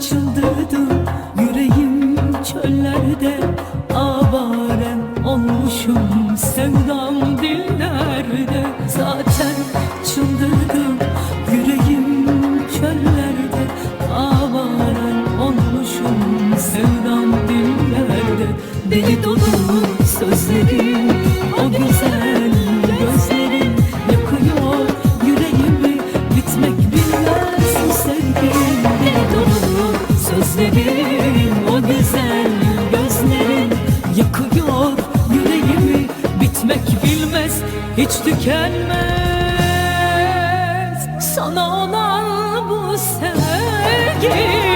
çıldırdım Yüreğim çöllerde Avaren olmuşum. Sevdam dillerde Zaten çıldırdım Yüreğim çöllerde Avaren olmuşum. Sevdam dillerde Deli dolu sözlerin O güzel gözlerin Yakıyor yüreğimi. Bitmek bilmez Hiç tükenmez. Sana olan bu sevgi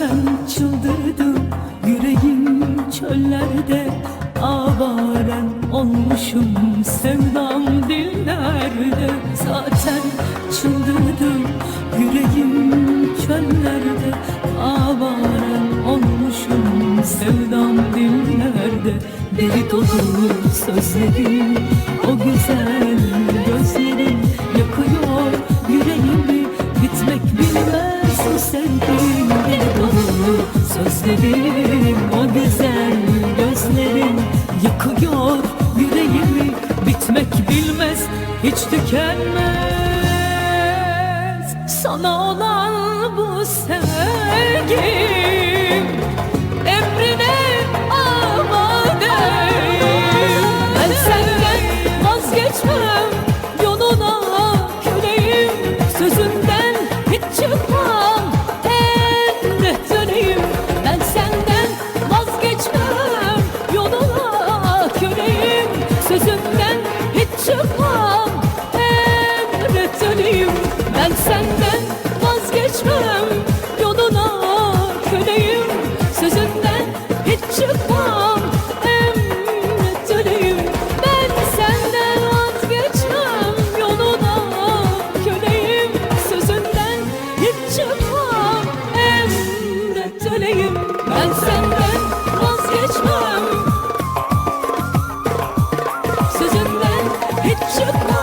zaten çıldırdım Yüreğim çöllerde Avaren olmuşum. Sevdam dillerde Zaten çıldırdım Yüreğim çöllerde Avaren olmuşum. Sevdam dillerde Deli dolu sözlerin sözlerin O güzel gözlerin Yakıyor yüreğimi. Bitmek bilmez Hiç tükenmez. Sana olan bu sevgim It should